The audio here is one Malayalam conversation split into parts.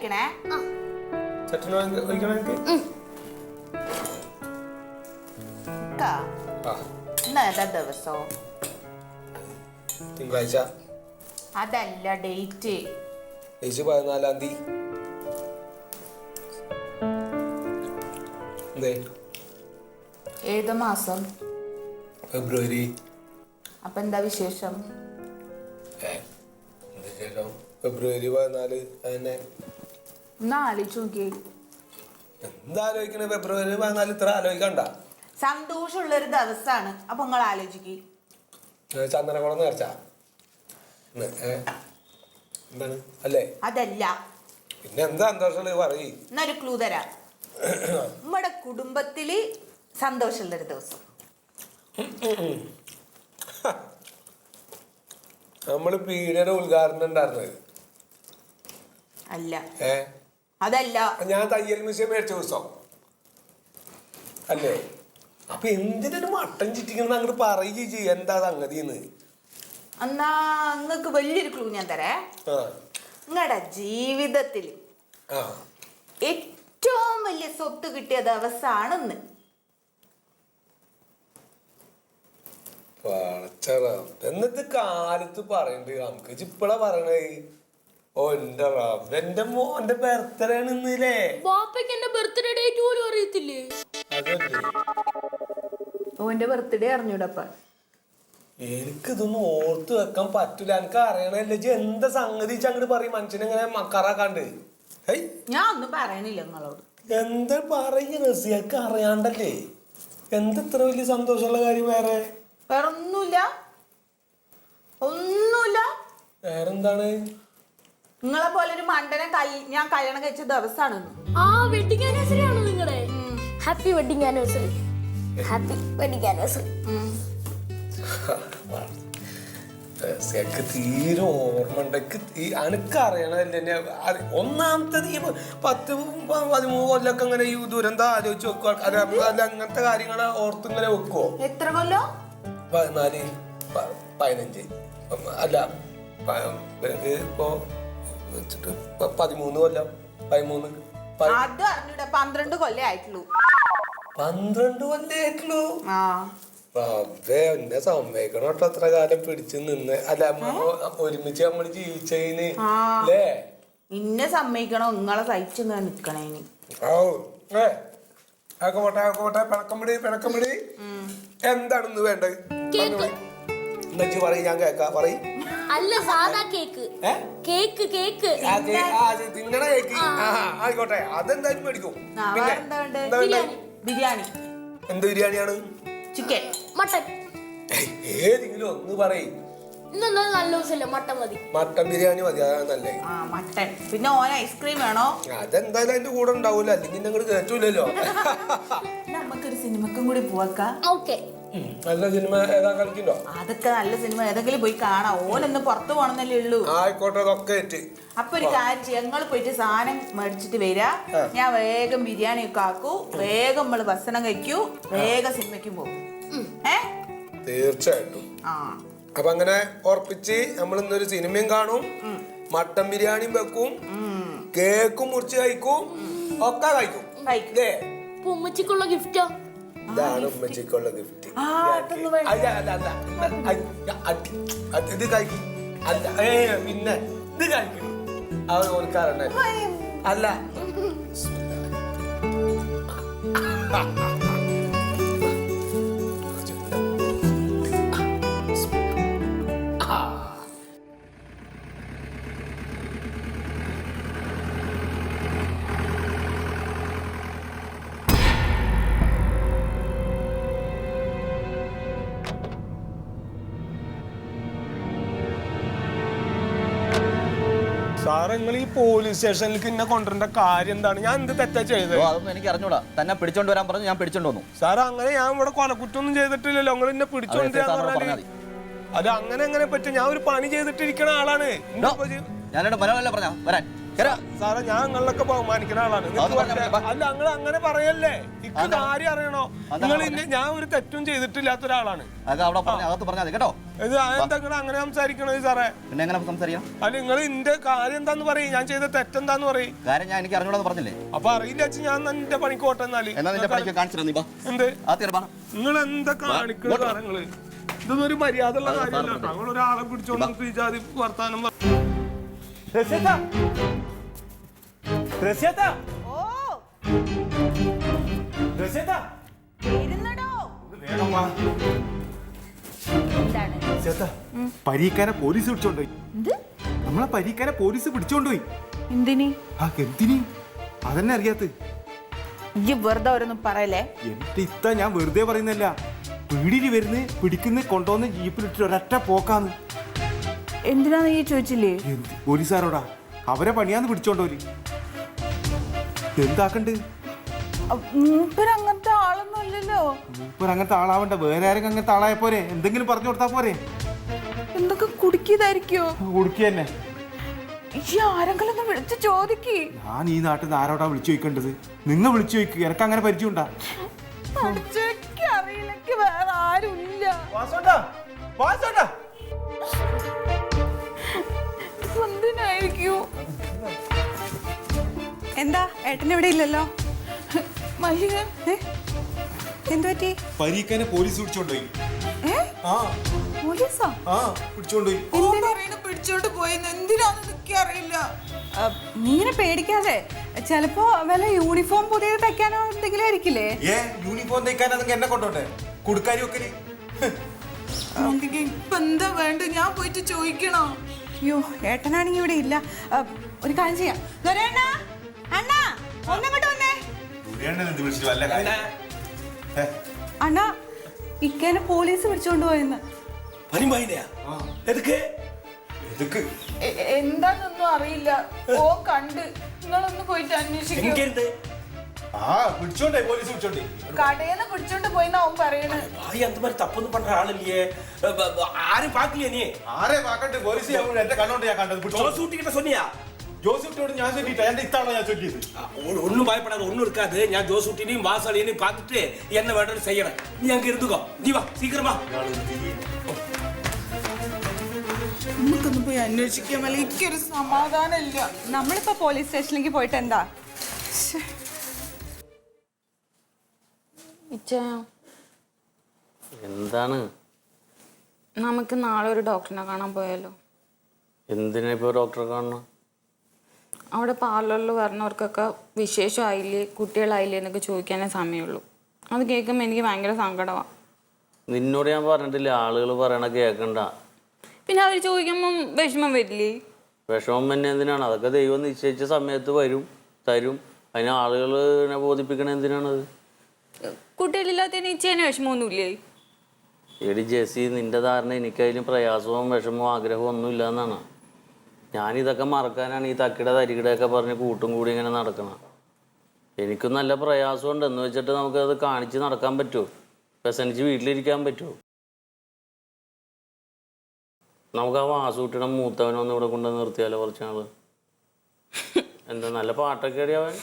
കഴിക്കണേ? ചട്ടന ഒഴിക്കണം എനിക്ക് ഇക്ക, ആ. ഇന്ന് ഏതാ ദിവസം? തിങ്കളാഴ്ച. അതല്ല ഡേറ്റ്. ഏജ് പതിനാലാം തീയതി. ഏത് മാസം? ഫെബ്രുവരി. അപ്പൊ എന്താ വിശേഷം? ഫെബ്രുവരി പതിനാല് അതന്നെ ഒന്ന് ആലോചിച്ച് നോക്കിയേ. എന്താ ആലോചിക്കണേ ഫെബ്രുവരി പതിനാല് ഇത്ര ആലോചിക്കണ്ട. സന്തോഷമുള്ള ഒരു ദിവസമാണ് അപ്പൊ നിങ്ങൾ ആലോചിക്ക്. നേർച്ച എന്താണ്? അല്ലേ? അതല്ല. പിന്നെ എന്താ സന്തോഷമുള്ളത്? പറയ്. എന്നൊരു ക്ലൂ തരാം. നമ്മുടെ കുടുംബത്തിൽ സന്തോഷമുള്ള ഒരു ദിവസം. നമ്മൾ പീഡിയുടെ ഉദ്ഘാടനം ഉണ്ടായിരുന്നത്. അല്ല. ഏ? അതല്ല. ഞാൻ തയ്യൽ മ്യൂസിയം മേടിച്ച ദിവസം. അല്ലേ? അപ്പൊ എന്തിനൊരു മട്ടൻ ചിറ്റിക്കുന്ന അങ്ങോട്ട് പറയുകയും ചെയ്യും എന്താ സംഗതി എന്ന് എന്നാ നിങ്ങൾക്ക് വലിയൊരു ക്ലൂ ഞാൻ തരേ. ആ. നിങ്ങളുടെ ജീവിതത്തിൽ ആ. ഏറ്റവും വലിയ സ്വത്ത് കിട്ടിയ ദിവസമാണ് ഇന്ന് പടച്ചറ എന്നിട്ട് കാലത്ത് പറയണ്ട്. നമുക്ക് ഇപ്പളാ പറയണേ ഓ എന്റെ റബ്ബ് എന്റെ മോന്റെ ബർത്ത്ഡേ ആണ് ഇന്നില്ലേ? ബാപ്പയ്ക്ക് എന്റെ ബർത്ത്ഡേ ഡേറ്റ് പോലും അറിയത്തില്ലേ? അതല്ലേ? ഓന്റെ ബർത്ത്ഡേ അറിഞ്ഞൂടപ്പ എനിക്കിതൊന്നും ഓർത്തു വെക്കാൻ പറ്റൂല. എനിക്ക് അറിയണല്ലേ ജി എന്താ സംഗതി? അങ്ങോട്ട് പറയും. മനുഷ്യനെങ്ങനെ മക്കറാക്കാണ്ട്. ഹേയ്. ഞാൻ ഒന്നും പറയണില്ല നിങ്ങളോട്. എന്താ പറയുക റസിയക്ക് അറിയാണ്ടല്ലേ? എന്താ ഇത്ര വലിയ സന്തോഷമുള്ള കാര്യം വേറെ? വേറെ ഒന്നുമില്ല ഒന്നുമില്ല. വേറെന്താണ്? നിങ്ങളെ പോലെ ഒരു മണ്ടനെ ഞാൻ കല്യാണം കഴിച്ച ദിവസമാണ് ആ വെഡിങ് ആനിവേഴ്സറി ആണോ നിങ്ങളുടെ happy wedding anniversary happy wedding anniversary റസിയക്ക് തീരെ ഓർമ്മ എന്നെ ഒന്നാമത്തത് ഈ പത്ത് പ- പതിമൂന്ന് കൊല്ലൊക്കെ ഇങ്ങനെ ഈ ദുരന്തം ആലോചിച്ച് വെക്കുക അല്ല അങ്ങനത്തെ കാര്യങ്ങൾ ഓർത്ത് ഇങ്ങനെ വെക്കുവോ? എത്ര കൊല്ലോ? പതിനാല് പതിനഞ്ച്. അല്ല ഇപ്പോ വെച്ചിട്ട് പ- പതിമൂന്ന് കൊല്ലം പതിമൂന്ന് പ- അത് അറിഞ്ഞൂടെ പന്ത്രണ്ട് കൊല്ലേ ആയിട്ടുള്ളൂ. പന്ത്രണ്ട് കൊല്ലായിട്ടുള്ളൂ ആ. റബ്ബേ എന്നെ സമ്മതിക്കണം കേട്ടോ അത്ര കാലം പിടിച്ചു നിന്ന്. അല്ല ഒരുമിച്ച് നമ്മൾ ജീവിച്ചതിന് ആ. അല്ലേ ഇന്നെ സമ്മതിക്കണോ നിങ്ങളെ സഹിച്ചു ഇങ്ങനെ നിക്കണേന് ഓ ഏ? ആക്കെ പോട്ടെ ആക്കെ പോട്ടെ പിണക്കമ്പിടി പിണക്കമ്പിടി എന്താണ് ഇന്ന് വേണ്ടത്? കേക്ക്. എന്നു പറയും ഞാൻ കേക്കാം പറയും. അല്ല സാധാ കേക്ക്. Cake cake. തിന്നണ കേക്ക്. ആയിക്കോട്ടെ. അതെന്തായാലും മേടിക്കും. പിന്നെ? ബിരിയാണി. എന്ത് ബിരിയാണിയാണ്? ചിക്കൻ. മട്ടൻ ഏതെങ്കിലും ഒന്ന് പറയും. ഇന്നെന്താ നല്ല ദിവസമല്ലേ മട്ടൻ മതി. മട്ടൻ ബിരിയാണി മതി അതാണ് നല്ലത്. ആ മട്ടൻ. പിന്നെ ഓൻ ഐസ്ക്രീം വേണോ? അതെന്തായാലും അതിന്റെ കൂടെ ഉണ്ടാവൂല അല്ലെങ്കിൽ ഞങ്ങൾ കേറ്റൂലല്ലോ. നമുക്കൊരു സിനിമക്കും കൂടി പോവാക്ക. ഓക്കെ. നല്ല സിനിമ ഏതാ കളിക്കണ്ടോ അതൊക്കെ നല്ല സിനിമ ഏതെങ്കിലും പോയി കാണാം. ഓനൊന്ന് പുറത്തു പോണെന്നല്ലേ ഉള്ളൂ. ആയിക്കോട്ടെ അതൊക്കെ അപ്പൊ ഒരു കാര്യം ഞങ്ങൾ പോയിട്ട് സാധനം മേടിച്ചിട്ട് വരാ. ഞാൻ വേഗം ബിരിയാണി ഒക്കെ ആക്കൂ. വേഗം നമ്മൾ ഭക്ഷണം കഴിക്കൂ. വേഗം സിനിമയ്ക്കും പോകും ഏ? തീർച്ചയായിട്ടും. ആ. അപ്പൊ അങ്ങനെ ഓർപ്പിച്ച് നമ്മൾ ഇന്നൊരു സിനിമയും കാണും. മട്ടൻ ബിരിയാണിയും വെക്കും. കേക്കും മുറിച്ച് കഴിക്കും. ഒക്കെ കഴിക്കും. ഇല്ലേ? ഉമ്മച്ചിക്കുള്ള ഗിഫ്റ്റോ? ഇതാണ് ഉമ്മച്ചിക്കുള്ള ഗിഫ്റ്റ്. ഇത് കഴിക്കും. പിന്നെ ഇത് കഴിക്കും. അവർ ഓർക്കാറുണ്ടായിരുന്നു അല്ല. സാറ് നിങ്ങൾ ഈ പോലീസ് സ്റ്റേഷനിലേക്ക് എന്നെ കൊണ്ടുവരേണ്ട കാര്യം എന്താണ്? ഞാൻ എന്ത് തെറ്റാ ചെയ്തത്? ഓ അതൊന്നും എനിക്ക് അറിഞ്ഞൂടാ. തന്നെ പിടിച്ചോണ്ട് വരാൻ പറഞ്ഞു ഞാൻ പിടിച്ചോണ്ട് വന്നു. സാർ അങ്ങനെ ഞാൻ ഇവിടെ കൊലക്കുറ്റൊന്നും ചെയ്തിട്ടില്ലല്ലോ. നിങ്ങൾ എന്നെ പിടിച്ചോണ്ട് അത് സാറിനോട് പറഞ്ഞാൽ പറഞ്ഞാൽ അത് അങ്ങനെ എങ്ങനെ പറ്റും? ഞാൻ ഒരു പണി ചെയ്തിട്ടിരിക്കണ ആളാണ്. ഞാനോട് മലയാളമല്ലേ പറഞ്ഞ വരാൻ. സാറേ ഞാൻ നിങ്ങളിലൊക്കെ ബഹുമാനിക്കുന്ന ആളാണ്. അല്ല നിങ്ങൾ അങ്ങനെ പറയല്ലേ? ഇക്ക് ആര് കാര്യം അറിയണോ? നിങ്ങൾ ഞാൻ ഒരു തെറ്റും ചെയ്തിട്ടില്ലാത്ത ഒരാളാണ് അകത്ത് പറഞ്ഞാൽ കേട്ടോ. ഇത് എന്താ നിങ്ങൾ അങ്ങനെ സംസാരിക്കണത് സാറേ? പിന്നെ എങ്ങനെ സംസാരിക്കാം അല്ല നിങ്ങൾ ഇന്റെ കാര്യം എന്താന്ന് പറയും. ഞാൻ ചെയ്ത തെറ്റെന്താന്ന് പറയും. കാര്യം ഞാൻ എനിക്ക് അറിഞ്ഞൂടാന്ന് പറഞ്ഞില്ലേ? അപ്പൊ അറിയില്ല ഞാൻ എന്റെ പണിക്ക് പോട്ടെ എന്നാൽ. എന്നാ നിന്റെ പണിക്ക് കാണിച്ചിട്ട് എന്ത്? നിങ്ങൾ എന്താ കാണിക്കുന്നത്. സാറങ്ങൾ ഇതൊന്നും ഒരു മര്യാദ ഉള്ള കാര്യമല്ല. ഞങ്ങൾ ഒരാളെ പിടിച്ചോണ്ട് ഈ ജാതി വർത്താനം റസിയത്താ ഓ. റസ്യത്ത വരുന്നടോ വേഗം വാ. എന്താണ്? റസിയത്താ പരീക്കാനെ പോലീസ് പിടിച്ചോണ്ടുപോയി എന്ത്? നമ്മളെ പരീക്കാരെ പോലീസ് പിടിച്ചോണ്ടുപോയി എന്തിനി? ആ എന്തിനി? അതന്നെ അറിയാത്ത. ഇജ്ജ് വെറുതെ ഓരോന്നും പറയല്ലേ? എന്റെ ഇത്ത ഞാൻ വെറുതെ പറയുന്നല്ല പീടിയിൽ വരുന്ന് പിടിക്കുന്ന കൊണ്ടുവന്ന് ജീപ്പിലിട്ട് ഒരൊറ്റ പോക്കാന്ന്. എന്തിനാന്ന് ഈ ചോദിച്ചില്ലേ? പോലീസാരോടാ. പോലീസുകാരോടാ അവരെ പണിയാന്ന് പിടിച്ചോണ്ടോൽ എന്താക്കണ്ട്? മൂപ്പര് അങ്ങനത്തെ ആളൊന്നും അല്ലല്ലോ ഇപ്പൊ അങ്ങനത്തെ ആളാവണ്ട. വേറെ ആരെങ്കിലും അങ്ങനത്തെ ആളായ പോരെ. എന്തെങ്കിലും പറഞ്ഞു കൊടുത്താ പോരെ. എന്തൊക്കെ കുടുക്കിയതായിരിക്കോ? കുടുക്കി തന്നെ ഈ ആരെങ്കിലും ഒന്ന് വിളിച്ചു ചോദിക്ക്. ഞാൻ ഈ നാട്ടിൽ നിന്ന് ആരോടാ വിളിച്ചു ചോദിക്കേണ്ടത്? നിങ്ങൾ വിളിച്ചു ചോദിക്കുക എനക്ക് അങ്ങനെ അറിയില്ലെങ്കിൽ വേറെ ഇല്ല എന്തിനായിരിക്കൂ? എന്താ? ഏട്ടൻ ഇവിടെ ഇല്ലല്ലോ. പരീക്കാനെ പോലീസ് പിടിച്ചോണ്ടുപോയി ആ. പോലീസോ? ആ പിടിച്ചോണ്ടുപോയി പിടിച്ചോണ്ട് പോയെന്ന് എന്തിനാന്ന് എനിക്ക് അറിയില്ല. ആ, നീ ഇങ്ങനെ പേടിക്കാതെ. ചിലപ്പോ വല്ല യൂണിഫോം പുതിയത് തയ്ക്കാനോ എന്തെങ്കിലും ആയിരിക്കില്ലേ? ഏ യൂണിഫോം തയ്ക്കാൻ അതൊക്കെ എന്നെ കൊണ്ടോട്ടെ? കൊടുക്കാരി ഒക്കെ ഇപ്പൊ എന്താ വേണ്ട? ഞാൻ പോയിട്ട് ചോദിക്കണോ. അയ്യോ ഏട്ടനാണെങ്കിൽ ഇവിടെ ഇല്ല. ഒരു കാര്യം ചെയ്യാം. അണ്ണാ ഒന്നങ്ങോട്ട് വന്നേ. അണ്ണാ ഇക്കേനെ പോലീസ് പിടിച്ചോണ്ട് പോയെന്ന്. എന്താണെന്നൊന്നും അറിയില്ല. ഓ കണ്ട്. നിങ്ങളൊന്ന് പോയിട്ട് അന്വേഷിക്കും. കടയിന്ന് പിടിച്ചോണ്ട് പോയിന്ന് അവൻ പറയണ്. ഭായി അന്ത മാതിരി തപ്പൊന്നും പണ്ട ആളില്ലേ? ആരും പാക്കില്ലേ നീ? ആരെ പാക്കട്ടെ? പോലീസ് എന്റെ കണ്ണോണ്ട് ഞാൻ കണ്ടത്. സൂട്ടിക്കിട്ട സൊന്നിയാ ஊட்டிக்கிட்ட சொன்னியா ജോസഫിനോട് ഞാൻ ചൊല്ലിട്ടോ എന്റെ ഇത്താണോ ഞാൻ ചൊല്ലിയത് ஒ- ஒண்ணும் பயப்படாத ஒண்ணும் இருக்காது ഞാൻ ஜோஸ் ஊட்டினையும் வாசாலினையும் பார்த்துட்டு என்ன வேணும்னு செய்யறேன் நீ அங்க இருந்துக்கோ நீ வா சீக்கிரமா നമുക്കൊന്ന് പോയി അന്വേഷിക്കാൻ വല്ല എനിക്കൊരു സമാധാനം ഇല്ല നമ്മളിപ്പോ പോലീസ് സ്റ്റേഷനിലേക്ക് പോയിട്ട് എന്താ ഇച്ച എന്താണ് നമുക്ക് നാളെ ഒരു ഡോക്ടറിനെ കാണാൻ പോയാലോ എന്തിനാ ഇപ്പോൾ ഡോക്ടറെ കാണണം അവിടെ പാർലറിൽ വരുന്നവർക്കൊക്കെ വിശേഷമായില്ലേ? കുട്ടികളായില്ലേ എന്നൊക്കെ ചോദിക്കാനേ സമയമുള്ളൂ. അത് കേൾക്കുമ്പോൾ എനിക്ക് ഭയങ്കര സങ്കടമാണ് നിന്നോട് ഞാൻ പറഞ്ഞിട്ടില്ല ആളുകൾ പറയണ കേൾക്കണ്ട പിന്നെ അവർ ചോദിക്കുമ്പം വിഷമം വരില്ലേ? വിഷമം തന്നെ എന്തിനാണ്? അതൊക്കെ ദൈവം നിശ്ചയിച്ച സമയത്ത് വരും തരും. അതിന് ആളുകളെ ബോധിപ്പിക്കണ എന്തിനാണത്? കുട്ടികളില്ലാത്തതിന് ഇച്ചേനെ വിഷമമൊന്നുമില്ലേ? എടി ജെസി നിന്റെ ധാരണ എനിക്കതിന് പ്രയാസവും വിഷമവും ആഗ്രഹവും ഒന്നുമില്ല എന്നാണ് ഞാനിതൊക്കെ മറക്കാനാണ് ഈ തക്കിട തരികിടയൊക്കെ പറഞ്ഞ് കൂട്ടും കൂടി ഇങ്ങനെ നടക്കണം. എനിക്കും നല്ല പ്രയാസമുണ്ട്. എന്ന് വെച്ചിട്ട് നമുക്കത് കാണിച്ച് നടക്കാൻ പറ്റുമോ വ്യസനിച്ച് വീട്ടിലിരിക്കാൻ പറ്റുമോ നമുക്ക് ആ വാസൂട്ടിയുടെ മൂത്തവനൊന്നും ഇവിടെ കൊണ്ട് നിർത്തിയാലോ കുറച്ച് നാൾ? എന്താ നല്ല പാട്ടൊക്കെ അടിയാവൻ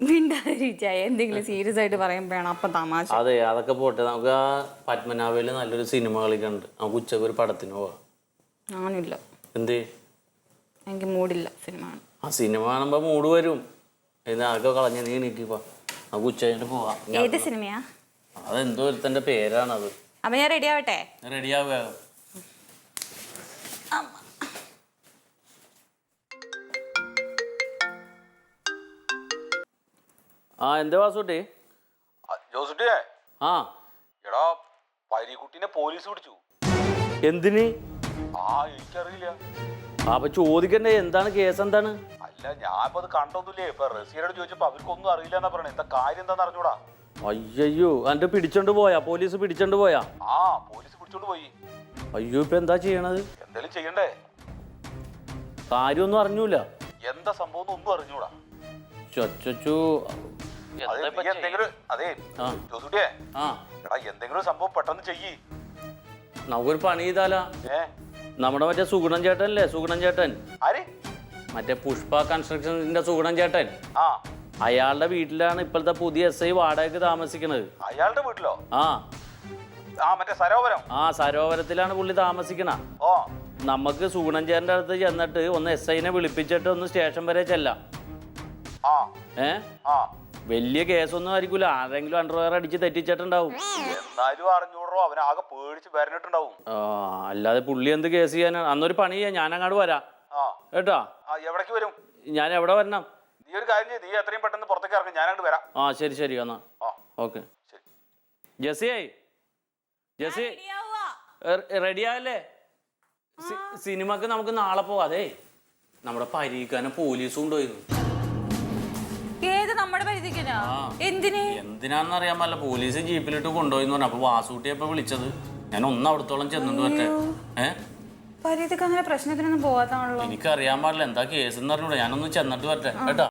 മിണ്ടാതിരിച്ചായ എന്തെങ്കിലും സീരിയസ് ആയിട്ട് പറയുമ്പോഴാണ് അപ്പം തമാശ. അതെ അതൊക്കെ പോട്ടെ. നമുക്ക് ആ പത്മനാഭയിൽ നല്ലൊരു സിനിമ കളിക്കുന്നുണ്ട് നമുക്ക് ഉച്ചയ്ക്ക് ഒരു പടത്തിന് പോവാ. എന്തേ? എനിക്ക് മൂടില്ല സിനിമ കാണാൻ. ആ സിനിമ കാണുമ്പോ മൂട് വരും. ആകെ കളഞ്ഞ നീ നീക്കിപ്പോ നമുക്ക് ഉച്ച കഴിഞ്ഞിട്ട് പോവാം. ഏത് സിനിമയാ? അതെന്തോ ഒരുത്തന്റെ പേരാണ് അത് അപ്പൊ ഞാൻ റെഡി ആവട്ടെ? റെഡിയാവുക ആ എന്താ വാസുട്ടി ജോസുട്ടിയെ ആ. എടാ പരീക്കുട്ടിനെ പോലീസ് പിടിച്ചു. എന്തിന്? ആ എനിക്കറിയില്ല. അപ്പൊ ചോദിക്കണ്ടേ എന്താണ് കേസ് എന്താണ്? അല്ല ഞാൻ ഇപ്പൊ അത് കണ്ടൊന്നുമില്ലേ? ഇപ്പൊ റസീനോട് ചോദിച്ചപ്പോ അവർക്കൊന്നും അറിയില്ല എന്നാ പറയണേ. എന്താ കാര്യം എന്താന്ന് അറിഞ്ഞൂടാ? അയ്യോ എന്റെ പിടിച്ചോണ്ട് പോയാ? പോലീസ് പിടിച്ചോണ്ട് പോയാ? ആ പോലീസ് പിടിച്ചോണ്ട് പോയി. അയ്യോ ഇപ്പൊ എന്താ ചെയ്യണത്? എന്തേലും ചെയ്യണ്ടേ? കാര്യൊന്നും അറിഞ്ഞൂല. എന്താ സംഭവം ഒന്നും അറിഞ്ഞൂടാ. ചൊച്ചു അത് നീ എന്തെങ്കിലും അതെ ആ. ജോസുട്ടിയെ ആ. എടാ എന്തെങ്കിലും ഒരു സംഭവം പെട്ടെന്ന് ചെയ്യ്. നമുക്കൊരു പണി ചെയ്താലാ. നമ്മുടെ മറ്റേ സുഗുണൻ ചേട്ടൻ അല്ലേ സുഗുണൻ ചേട്ടൻ? ആര്? മറ്റേ പുഷ്പ കൺസ്ട്രക്ഷൻസിന്റെ സുഗുണൻ ചേട്ടൻ. ആ. അയാളുടെ വീട്ടിലാണ് ഇപ്പോഴത്തെ പുതിയ എസ് ഐ വാടകയ്ക്ക് താമസിക്കുന്നത് അയാളുടെ വീട്ടിലോ? ആ. ആ മറ്റേ സരോവരം? ആ സരോവരത്തിലാണ് പുള്ളി താമസിക്കണ. ഓ. നമുക്ക് സുഗുണൻ ചേട്ടന്റെ അടുത്ത് ചെന്നിട്ട് ഒന്ന് എസ് ഐനെ വിളിപ്പിച്ചിട്ട് ഒന്ന് സ്റ്റേഷൻ വരെ ചെല്ലാം. ആ. ഏ? ആ. വലിയ കേസൊന്നും ആയിരിക്കൂല. ആരെങ്കിലും അണ്ടർവെയർ അടിച്ച് തെറ്റിച്ചിട്ടുണ്ടാവും. എന്നാലും അറിഞ്ഞൂറോ അവനെ ആകെ പേടിച്ച് വരണിട്ടുണ്ടാവും. ആ, അല്ലാതെ പുള്ളി എന്ത് കേസ് ചെയ്യാനാണ് അന്നൊരു പണി ചെയ്യാം. ഞാൻ അങ്ങോട്ട് വരാം. ആ. കേട്ടോ? ആ എവിടേക്ക് വരും? ഞാൻ എവിടെ വരണം? നീ ഒരു കാര്യം ചെയ്യ്. നീ എത്രയും പെട്ടെന്ന് പുറത്തേക്ക് ഇറങ്ങും. ഞാൻ അങ്ങോട്ട് വരാം. ആ ശരി ശരി. എന്നാ. ആ. ഓക്കെ. ശരി. ജസി ജെസ്സി? റെഡിയായല്ലേ സിനിമക്ക് നമുക്ക് നാളെ പോവാതെ നമ്മുടെ പരീക്കാനെ പോലീസും കൊണ്ടുപോയിരുന്നു. നമ്മുടെ എന്തിന്? എന്തിനാന്ന് അറിയാൻ പോലീസ് ജീപ്പിലിട്ട് കൊണ്ടുപോയിന്ന് പറഞ്ഞു. അപ്പൊ വാസൂട്ടിയപ്പൊ വിളിച്ചത്. ഞാൻ ഒന്ന് അവിടത്തോളം ചെന്നിട്ട് പറ്റേ അങ്ങനെ പ്രശ്നത്തിനൊന്നും പോവാത്താണല്ലോ എനിക്കറിയാൻ പാടില്ല. എന്താ കേസ് എന്ന് പറഞ്ഞൂടെ ഞാനൊന്ന് ചെന്നിട്ട് പറ്റേ കേട്ടോ.